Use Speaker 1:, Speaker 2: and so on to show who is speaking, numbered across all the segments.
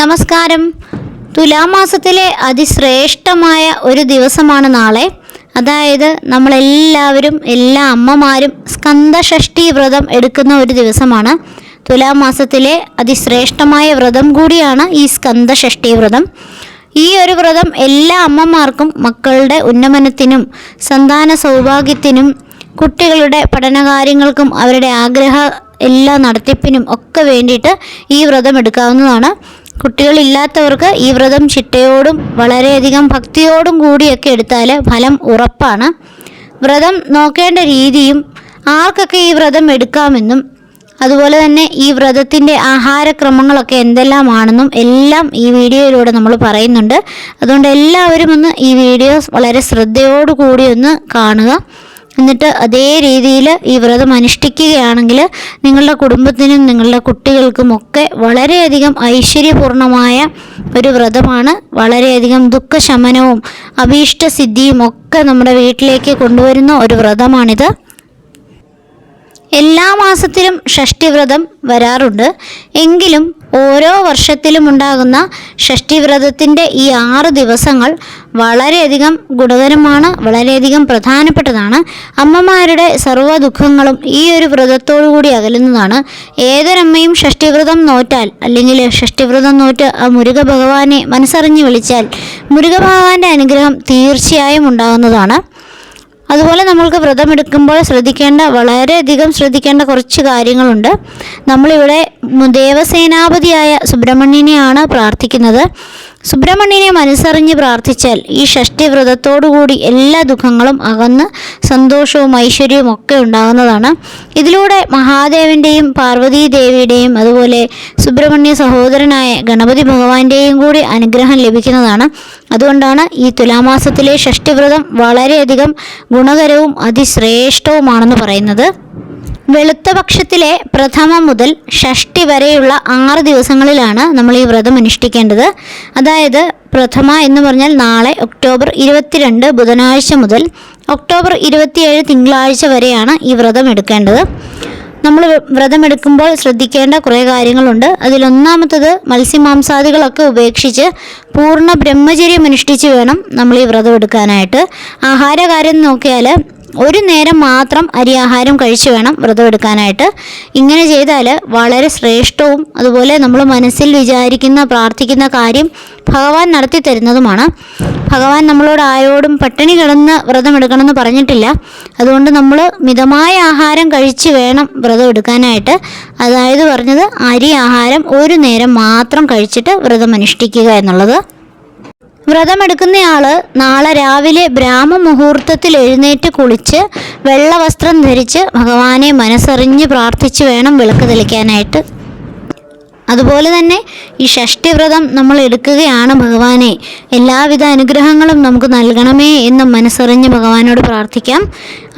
Speaker 1: നമസ്കാരം. തുലാമാസത്തിലെ അതിശ്രേഷ്ഠമായ ഒരു ദിവസമാണ് നാളെ. അതായത് നമ്മളെല്ലാവരും എല്ലാ അമ്മമാരും സ്കന്ദഷഷ്ടി വ്രതം എടുക്കുന്ന ഒരു ദിവസമാണ്. തുലാമാസത്തിലെ അതിശ്രേഷ്ഠമായ വ്രതം കൂടിയാണ് ഈ സ്കന്ദഷഷ്ടി വ്രതം. ഈ ഒരു വ്രതം എല്ലാ അമ്മമാർക്കും മക്കളുടെ ഉന്നമനത്തിനും സന്താന സൗഭാഗ്യത്തിനും കുട്ടികളുടെ പഠനകാര്യങ്ങൾക്കും അവരുടെ ആഗ്രഹ എല്ലാ നടത്തിപ്പിനും ഒക്കെ വേണ്ടിയിട്ട് ഈ വ്രതം എടുക്കാവുന്നതാണ്. കുട്ടികളില്ലാത്തവർക്ക് ഈ വ്രതം ചിട്ടയോടും വളരെയധികം ഭക്തിയോടും കൂടിയൊക്കെ എടുത്താൽ ഫലം ഉറപ്പാണ്. വ്രതം നോക്കേണ്ട രീതിയും ആർക്കൊക്കെ ഈ വ്രതം എടുക്കാമെന്നും അതുപോലെ തന്നെ ഈ വ്രതത്തിന്റെ ആഹാരക്രമങ്ങളൊക്കെ എന്തെല്ലാമാണെന്നും എല്ലാം ഈ വീഡിയോയിലൂടെ നമ്മൾ പറയുന്നുണ്ട്. അതുകൊണ്ട് എല്ലാവരും ഒന്ന് ഈ വീഡിയോസ് വളരെ ശ്രദ്ധയോടുകൂടി ഒന്ന് കാണുക. എന്നിട്ട് അതേ രീതിയിൽ ഈ വ്രതം അനുഷ്ഠിക്കുകയാണെങ്കിൽ നിങ്ങളുടെ കുടുംബത്തിനും നിങ്ങളുടെ കുട്ടികൾക്കുമൊക്കെ വളരെയധികം ഐശ്വര്യപൂർണമായ ഒരു വ്രതമാണ്. വളരെയധികം ദുഃഖശമനവും അഭീഷ്ടസിദ്ധിയും ഒക്കെ നമ്മുടെ വീട്ടിലേക്ക് കൊണ്ടുവരുന്ന ഒരു വ്രതമാണിത്. എല്ലാ മാസത്തിലും ഷഷ്ടിവ്രതം വരാറുണ്ട്. എങ്കിലും ഓരോ വർഷത്തിലും ഉണ്ടാകുന്ന ഷഷ്ടിവ്രതത്തിന്റെ ഈ ആറ് ദിവസങ്ങൾ വളരെയധികം ഗുണകരമാണ് വളരെയധികം പ്രധാനപ്പെട്ടതാണ്. അമ്മമാരുടെ സർവ ദുഃഖങ്ങളും ഈ ഒരു വ്രതത്തോടു കൂടി അകലുന്നതാണ്. ഏതൊരമ്മയും ഷഷ്ടിവ്രതം നോറ്റാൽ അല്ലെങ്കിൽ ഷഷ്ടിവ്രതം നോറ്റ് ആ മുരുക ഭഗവാനെ മനസ്സറിഞ്ഞ് വിളിച്ചാൽ മുരുക ഭഗവാന്റെ അനുഗ്രഹം തീർച്ചയായും ഉണ്ടാകുന്നതാണ്. അതുപോലെ നമ്മൾക്ക് വ്രതം എടുക്കുമ്പോൾ ശ്രദ്ധിക്കേണ്ട വളരെയധികം ശ്രദ്ധിക്കേണ്ട കുറച്ച് കാര്യങ്ങളുണ്ട്. നമ്മളിവിടെ ദേവസേനാപതിയായ സുബ്രഹ്മണ്യനെയാണ് പ്രാർത്ഥിക്കുന്നത്. സുബ്രഹ്മണ്യനെ മനസ്സറിഞ്ഞ് പ്രാർത്ഥിച്ചാൽ ഈ ഷഷ്ടി വ്രതത്തോടുകൂടി എല്ലാ ദുഃഖങ്ങളും അകന്ന് സന്തോഷവും ഐശ്വര്യവും ഒക്കെ ഉണ്ടാകുന്നതാണ്. ഇതിലൂടെ മഹാദേവന്റെയും പാർവതീ ദേവിയുടെയും അതുപോലെ സുബ്രഹ്മണ്യ സഹോദരനായ ഗണപതി ഭഗവാന്റെയും കൂടി അനുഗ്രഹം ലഭിക്കുന്നതാണ്. അതുകൊണ്ടാണ് ഈ തുലാമാസത്തിലെ ഷഷ്ടിവ്രതം വളരെയധികം ഗുണകരവും അതിശ്രേഷ്ഠവുമാണെന്ന് പറയുന്നത്. വെളുത്ത പക്ഷത്തിലെ പ്രഥമ മുതൽ ഷഷ്ടി വരെയുള്ള ആറ് ദിവസങ്ങളിലാണ് നമ്മൾ ഈ വ്രതം അനുഷ്ഠിക്കേണ്ടത്. അതായത് പ്രഥമ എന്ന് പറഞ്ഞാൽ നാളെ ഒക്ടോബർ ഇരുപത്തിരണ്ട് ബുധനാഴ്ച മുതൽ ഒക്ടോബർ ഇരുപത്തിയേഴ് തിങ്കളാഴ്ച വരെയാണ് ഈ വ്രതം എടുക്കേണ്ടത്. നമ്മൾ വ്രതമെടുക്കുമ്പോൾ ശ്രദ്ധിക്കേണ്ട കുറേ കാര്യങ്ങളുണ്ട്. അതിലൊന്നാമത്തത് മത്സ്യമാംസാദികളൊക്കെ ഉപേക്ഷിച്ച് പൂർണ ബ്രഹ്മചര്യം അനുഷ്ഠിച്ച് വേണം നമ്മൾ ഈ വ്രതം എടുക്കാനായിട്ട്. ആഹാരകാര്യം നോക്കിയാൽ ഒരു നേരം മാത്രം അരി ആഹാരം കഴിച്ചു വേണം വ്രതം എടുക്കാനായിട്ട്. ഇങ്ങനെ ചെയ്താൽ വളരെ ശ്രേഷ്ഠവും അതുപോലെ നമ്മൾ മനസ്സിൽ വിചാരിക്കുന്ന പ്രാർത്ഥിക്കുന്ന കാര്യം ഭഗവാൻ നടത്തി തരുന്നതുമാണ്. ഭഗവാൻ നമ്മളോട് ആരോടും പട്ടിണി കിടന്ന് വ്രതം എടുക്കണമെന്ന് പറഞ്ഞിട്ടില്ല. അതുകൊണ്ട് നമ്മൾ മിതമായ ആഹാരം കഴിച്ച് വേണം വ്രതം എടുക്കാനായിട്ട്. അതായത് പറഞ്ഞത് അരി ആഹാരം ഒരു നേരം മാത്രം കഴിച്ചിട്ട് വ്രതം അനുഷ്ഠിക്കുക എന്നുള്ളത്. വ്രതമെടുക്കുന്നയാൾ നാളെ രാവിലെ ബ്രാഹ്മ മുഹൂർത്തത്തിൽ എഴുന്നേറ്റ് കുളിച്ച് വെള്ള വസ്ത്രം ധരിച്ച് ഭഗവാനെ മനസ്സറിഞ്ഞ് പ്രാർത്ഥിച്ച് വേണം വിളക്ക് തെളിക്കാനായിട്ട്. അതുപോലെ തന്നെ ഈ ഷഷ്ടിവ്രതം നമ്മൾ എടുക്കുകയാണ് ഭഗവാനെ. എല്ലാവിധ അനുഗ്രഹങ്ങളും നമുക്ക് നൽകണമേ എന്ന് മനസ്സറിഞ്ഞ് ഭഗവാനോട് പ്രാർത്ഥിക്കാം.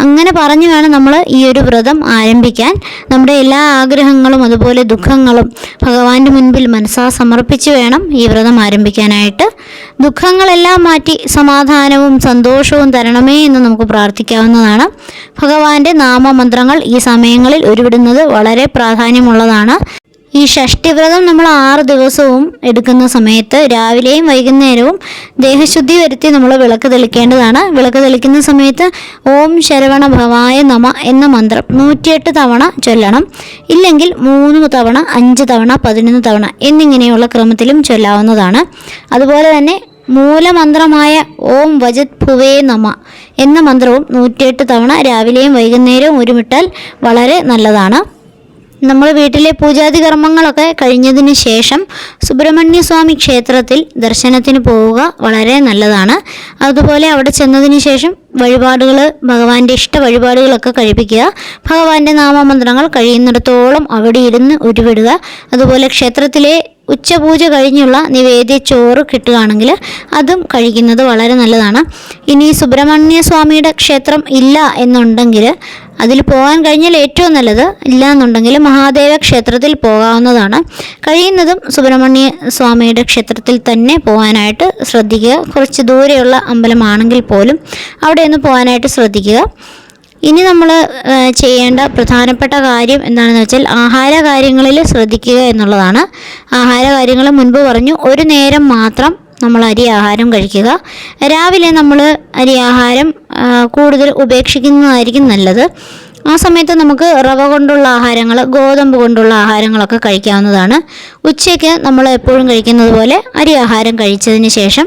Speaker 1: അങ്ങനെ പറഞ്ഞു വേണം നമ്മൾ ഈ ഒരു വ്രതം ആരംഭിക്കാൻ. നമ്മുടെ എല്ലാ ആഗ്രഹങ്ങളും അതുപോലെ ദുഃഖങ്ങളും ഭഗവാന്റെ മുൻപിൽ മനസ്സാ സമർപ്പിച്ച് വേണം ഈ വ്രതം ആരംഭിക്കാനായിട്ട്. ദുഃഖങ്ങളെല്ലാം മാറ്റി സമാധാനവും സന്തോഷവും തരണമേ എന്ന് നമുക്ക് പ്രാർത്ഥിക്കാവുന്നതാണ്. ഭഗവാന്റെ നാമമന്ത്രങ്ങൾ ഈ സമയങ്ങളിൽ ഉരുവിടുന്നത് വളരെ പ്രാധാന്യമുള്ളതാണ്. ഈ ഷഷ്ടിവ്രതം നമ്മൾ ആറ് ദിവസവും എടുക്കുന്ന സമയത്ത് രാവിലെയും വൈകുന്നേരവും ദേഹശുദ്ധി വരുത്തി നമ്മൾ വിളക്ക് തെളിക്കേണ്ടതാണ്. വിളക്ക് തെളിക്കുന്ന സമയത്ത് ഓം ശരവണ ഭവായ നമ എന്ന മന്ത്രം നൂറ്റിയെട്ട് തവണ ചൊല്ലണം. ഇല്ലെങ്കിൽ മൂന്ന് തവണ അഞ്ച് തവണ പതിനൊന്ന് തവണ എന്നിങ്ങനെയുള്ള ക്രമത്തിലും ചൊല്ലാവുന്നതാണ്. അതുപോലെ തന്നെ മൂലമന്ത്രമായ ഓം വജത് ഭുവേ നമ എന്ന മന്ത്രവും നൂറ്റിയെട്ട് തവണ രാവിലെയും വൈകുന്നേരവും ഉരുമിട്ടാൽ വളരെ നല്ലതാണ്. നമ്മൾ വീട്ടിലെ പൂജാതി കർമ്മങ്ങളൊക്കെ കഴിഞ്ഞതിന് ശേഷം സുബ്രഹ്മണ്യ സ്വാമി ക്ഷേത്രത്തിൽ ദർശനത്തിന് പോവുക വളരെ നല്ലതാണ്. അതുപോലെ അവിടെ ചെന്നതിന് ശേഷം വഴിപാടുകൾ ഭഗവാന്റെ ഇഷ്ട വഴിപാടുകളൊക്കെ കഴിപ്പിക്കുക. ഭഗവാന്റെ നാമമന്ത്രങ്ങൾ കഴിയുന്നിടത്തോളം അവിടെ ഇരുന്ന് ഉരുവിടുക. അതുപോലെ ക്ഷേത്രത്തിലെ ഉച്ചപൂജ കഴിഞ്ഞുള്ള നിവേദ്യ ചോറ് കിട്ടുകയാണെങ്കിൽ അതും കഴിക്കുന്നത് വളരെ നല്ലതാണ്. ഇനി സുബ്രഹ്മണ്യ സ്വാമിയുടെ ക്ഷേത്രം ഇല്ല എന്നുണ്ടെങ്കിൽ അതിൽ പോകാൻ കഴിഞ്ഞാൽ ഏറ്റവും നല്ലത് ഇല്ല എന്നുണ്ടെങ്കിൽ മഹാദേവ ക്ഷേത്രത്തിൽ പോകാവുന്നതാണ്. കഴിയുന്നതും സുബ്രഹ്മണ്യ സ്വാമിയുടെ ക്ഷേത്രത്തിൽ തന്നെ പോകാനായിട്ട് ശ്രദ്ധിക്കുക. കുറച്ച് ദൂരെയുള്ള അമ്പലമാണെങ്കിൽ പോലും അവിടെ ഒന്ന് പോകാനായിട്ട് ശ്രദ്ധിക്കുക. ഇനി നമ്മൾ ചെയ്യേണ്ട പ്രധാനപ്പെട്ട കാര്യം എന്താണെന്ന് വെച്ചാൽ ആഹാര കാര്യങ്ങളിൽ ശ്രദ്ധിക്കുക എന്നുള്ളതാണ്. ആഹാര കാര്യങ്ങൾ മുൻപ് പറഞ്ഞു ഒരു നേരം മാത്രം നമ്മൾ അരി ആഹാരം കഴിക്കുക. രാവിലെ നമ്മൾ അരി ആഹാരം കൂടുതൽ ഉപേക്ഷിക്കുന്നതായിരിക്കും നല്ലത്. ആ സമയത്ത് നമുക്ക് റവ കൊണ്ടുള്ള ആഹാരങ്ങൾ ഗോതമ്പ് കൊണ്ടുള്ള ആഹാരങ്ങളൊക്കെ കഴിക്കാവുന്നതാണ്. ഉച്ചയ്ക്ക് നമ്മൾ എപ്പോഴും കഴിക്കുന്നത് പോലെ അരി ആഹാരം കഴിച്ചതിന് ശേഷം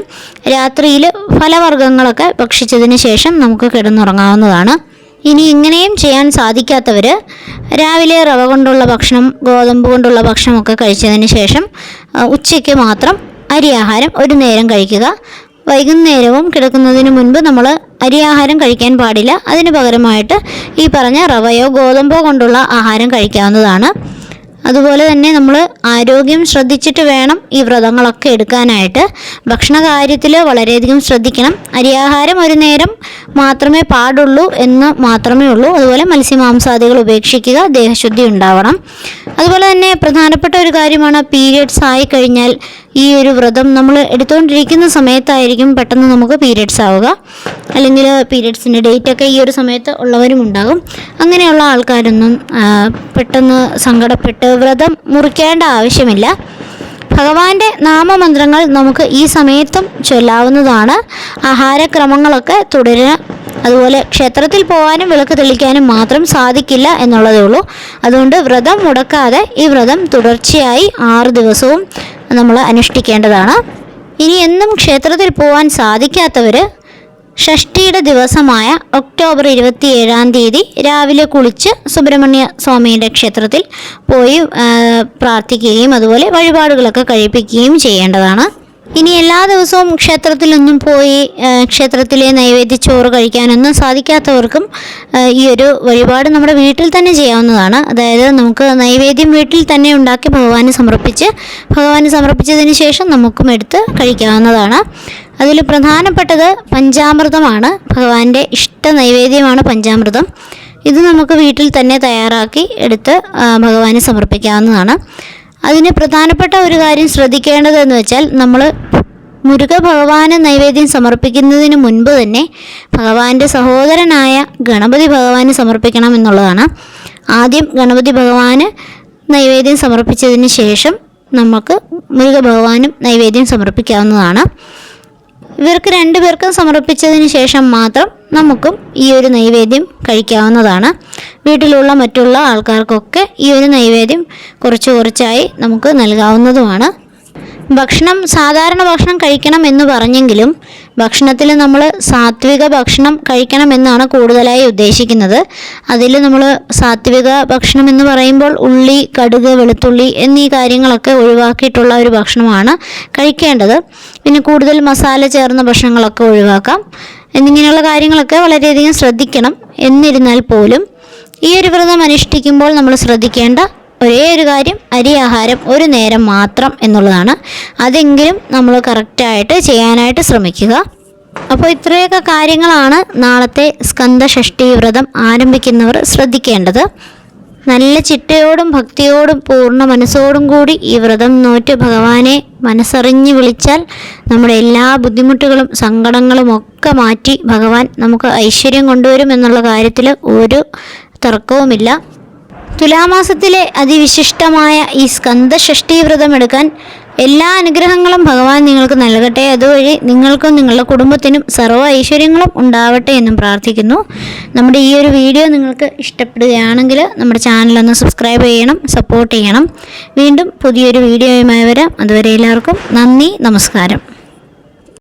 Speaker 1: രാത്രിയിൽ ഫലവർഗങ്ങളൊക്കെ ഭക്ഷിച്ചതിന് ശേഷം നമുക്ക് കിടന്നുറങ്ങാവുന്നതാണ്. ഇനി ഇങ്ങനെയും ചെയ്യാൻ സാധിക്കാത്തവർ രാവിലെ റവ കൊണ്ടുള്ള ഭക്ഷണം ഗോതമ്പ് കൊണ്ടുള്ള ഭക്ഷണമൊക്കെ കഴിച്ചതിന് ശേഷം ഉച്ചയ്ക്ക് മാത്രം അരി ആഹാരം ഒരു നേരം കഴിക്കുക. വൈകുന്നേരവും കിടക്കുന്നതിന് മുൻപ് നമ്മൾ അരി ആഹാരം കഴിക്കാൻ പാടില്ല. അതിന് പകരമായിട്ട് ഈ പറഞ്ഞ റവയോ ഗോതമ്പോ കൊണ്ടുള്ള ആഹാരം കഴിക്കാവുന്നതാണ്. അതുപോലെ തന്നെ നമ്മൾ ആരോഗ്യം ശ്രദ്ധിച്ചിട്ട് വേണം ഈ വ്രതങ്ങളൊക്കെ എടുക്കാനായിട്ട്. ഭക്ഷണ കാര്യത്തിൽ വളരെയധികം ശ്രദ്ധിക്കണം. അരിയാഹാരം ഒരു നേരം മാത്രമേ പാടുള്ളൂ എന്ന് മാത്രമേ ഉള്ളൂ. അതുപോലെ മത്സ്യമാംസാദികൾ ഉപേക്ഷിക്കുക ദേഹശുദ്ധി ഉണ്ടാവണം. അതുപോലെ തന്നെ പ്രധാനപ്പെട്ട ഒരു കാര്യമാണ് പീരിയഡ്സ് ആയി കഴിഞ്ഞാൽ ഈ ഒരു വ്രതം നമ്മൾ എടുത്തുകൊണ്ടിരിക്കുന്ന സമയത്തായിരിക്കും പെട്ടെന്ന് നമുക്ക് പീരിയഡ്സ് ആവുക. അല്ലെങ്കിൽ പീരിയഡ്സിന്റെ ഡേറ്റ് ഒക്കെ ഈ ഒരു സമയത്ത് ഉള്ളവരും ഉണ്ടാകും. അങ്ങനെയുള്ള ആൾക്കാരൊന്നും പെട്ടെന്ന് സങ്കടപ്പെട്ട് വ്രതം മുറിക്കേണ്ട ആവശ്യമില്ല. ഭഗവാന്റെ നാമമന്ത്രങ്ങൾ നമുക്ക് ഈ സമയത്തും ചൊല്ലാവുന്നതാണ്. ആഹാരക്രമങ്ങളൊക്കെ തുടരുക അതുപോലെ ക്ഷേത്രത്തിൽ പോകാനും വിളക്ക് തെളിക്കാനും മാത്രം സാധിക്കില്ല എന്നുള്ളതേ ഉള്ളൂ. അതുകൊണ്ട് വ്രതം മുടക്കാതെ ഈ വ്രതം തുടർച്ചയായി ആറ് ദിവസവും നമ്മൾ അനുഷ്ഠിക്കേണ്ടതാണ്. ഇനി എന്നും ക്ഷേത്രത്തിൽ പോകാൻ സാധിക്കാത്തവർ ഷഷ്ടിയുടെ ദിവസമായ ഒക്ടോബർ ഇരുപത്തി ഏഴാം തീയതി രാവിലെ കുളിച്ച് സുബ്രഹ്മണ്യ സ്വാമിയുടെ ക്ഷേത്രത്തിൽ പോയി പ്രാർത്ഥിക്കുകയും അതുപോലെ വഴിപാടുകളൊക്കെ കഴിപ്പിക്കുകയും ചെയ്യേണ്ടതാണ്. ഇനി എല്ലാ ദിവസവും ക്ഷേത്രത്തിലൊന്നും പോയി ക്ഷേത്രത്തിലെ നൈവേദ്യച്ചോറ് കഴിക്കാനൊന്നും സാധിക്കാത്തവർക്കും ഈ ഒരു വഴിപാട് നമ്മുടെ വീട്ടിൽ തന്നെ ചെയ്യാവുന്നതാണ്. അതായത് നമുക്ക് നൈവേദ്യം വീട്ടിൽ തന്നെ ഉണ്ടാക്കി ഭഗവാന് സമർപ്പിച്ച് ഭഗവാന് സമർപ്പിച്ചതിന് ശേഷം നമുക്കും എടുത്ത് കഴിക്കാവുന്നതാണ്. അതിൽ പ്രധാനപ്പെട്ടത് പഞ്ചാമൃതമാണ്. ഭഗവാന്റെ ഇഷ്ട നൈവേദ്യമാണ് പഞ്ചാമൃതം. ഇത് നമുക്ക് വീട്ടിൽ തന്നെ തയ്യാറാക്കി എടുത്ത് ഭഗവാന് സമർപ്പിക്കാവുന്നതാണ്. അതിന് പ്രധാനപ്പെട്ട ഒരു കാര്യം ശ്രദ്ധിക്കേണ്ടതെന്ന് വെച്ചാൽ നമ്മൾ മുരുക ഭഗവാന് നൈവേദ്യം സമർപ്പിക്കുന്നതിന് മുൻപ് തന്നെ ഭഗവാന്റെ സഹോദരനായ ഗണപതി ഭഗവാന് സമർപ്പിക്കണം എന്നുള്ളതാണ്. ആദ്യം ഗണപതി ഭഗവാന് നൈവേദ്യം സമർപ്പിച്ചതിന് ശേഷം നമുക്ക് മുരുക ഭഗവാനും നൈവേദ്യം സമർപ്പിക്കാവുന്നതാണ്. ഇവർക്ക് രണ്ടുപേർക്കും സമർപ്പിച്ചതിന് ശേഷം മാത്രം നമുക്കും ഈ ഒരു നൈവേദ്യം കഴിക്കാവുന്നതാണ്. വീട്ടിലുള്ള മറ്റുള്ള ആൾക്കാർക്കൊക്കെ ഈ ഒരു നൈവേദ്യം കുറച്ച് കുറച്ചായി നമുക്ക് നൽകാവുന്നതുമാണ്. ഭക്ഷണം സാധാരണ ഭക്ഷണം കഴിക്കണം എന്ന് പറഞ്ഞെങ്കിലും ഭക്ഷണത്തിൽ നമ്മൾ സാത്വിക ഭക്ഷണം കഴിക്കണം എന്നാണ് കൂടുതലായി ഉദ്ദേശിക്കുന്നത്. അതിൽ നമ്മൾ സാത്വിക ഭക്ഷണം എന്ന് പറയുമ്പോൾ ഉള്ളി കടുക് വെളുത്തുള്ളി എന്നീ കാര്യങ്ങളൊക്കെ ഒഴിവാക്കിയിട്ടുള്ള ഒരു ഭക്ഷണമാണ് കഴിക്കേണ്ടത്. പിന്നെ കൂടുതൽ മസാല ചേർന്ന ഭക്ഷണങ്ങളൊക്കെ ഒഴിവാക്കാം. എന്നിങ്ങനെയുള്ള കാര്യങ്ങളൊക്കെ വളരെയധികം ശ്രദ്ധിക്കണം എന്നിരുന്നാൽ പോലും. ഈ ഒരു വ്രതം അനുഷ്ഠിക്കുമ്പോൾ നമ്മൾ ശ്രദ്ധിക്കേണ്ട ഒരേ ഒരു കാര്യം അരി ആഹാരം ഒരു നേരം മാത്രം എന്നുള്ളതാണ്. അതെങ്കിലും നമ്മൾ കറക്റ്റായിട്ട് ചെയ്യാനായിട്ട് ശ്രമിക്കുക. അപ്പോൾ ഇത്രയൊക്കെ കാര്യങ്ങളാണ് നാളത്തെ സ്കന്ദഷഷ്ടി വ്രതം ആരംഭിക്കുന്നവർ ശ്രദ്ധിക്കേണ്ടത്. നല്ല ചിട്ടയോടും ഭക്തിയോടും പൂർണ മനസ്സോടും കൂടി ഈ വ്രതം നോറ്റ് ഭഗവാനെ മനസ്സറിഞ്ഞ് വിളിച്ചാൽ നമ്മുടെ എല്ലാ ബുദ്ധിമുട്ടുകളും സങ്കടങ്ങളും ഒക്കെ മാറ്റി ഭഗവാൻ നമുക്ക് ഐശ്വര്യം കൊണ്ടുവരും എന്നുള്ള കാര്യത്തിൽ ഒരു തർക്കവുമില്ല. തുലാമാസത്തിലെ അതിവിശിഷ്ടമായ ഈ സ്കന്ദഷഷ്ടി വ്രതം എടുക്കാൻ എല്ലാ അനുഗ്രഹങ്ങളും ഭഗവാൻ നിങ്ങൾക്ക് നൽകട്ടെ. അതുവഴി നിങ്ങൾക്കും നിങ്ങളുടെ കുടുംബത്തിനും സർവ ഐശ്വര്യങ്ങളും ഉണ്ടാവട്ടെ എന്നും പ്രാർത്ഥിക്കുന്നു. നമ്മുടെ ഈ ഒരു വീഡിയോ നിങ്ങൾക്ക് ഇഷ്ടപ്പെടുകയാണെങ്കിൽ നമ്മുടെ ചാനലൊന്ന് സബ്സ്ക്രൈബ് ചെയ്യണം സപ്പോർട്ട് ചെയ്യണം. വീണ്ടും പുതിയൊരു വീഡിയോയുമായി വരാം. അതുവരെ എല്ലാവർക്കും നന്ദി നമസ്കാരം.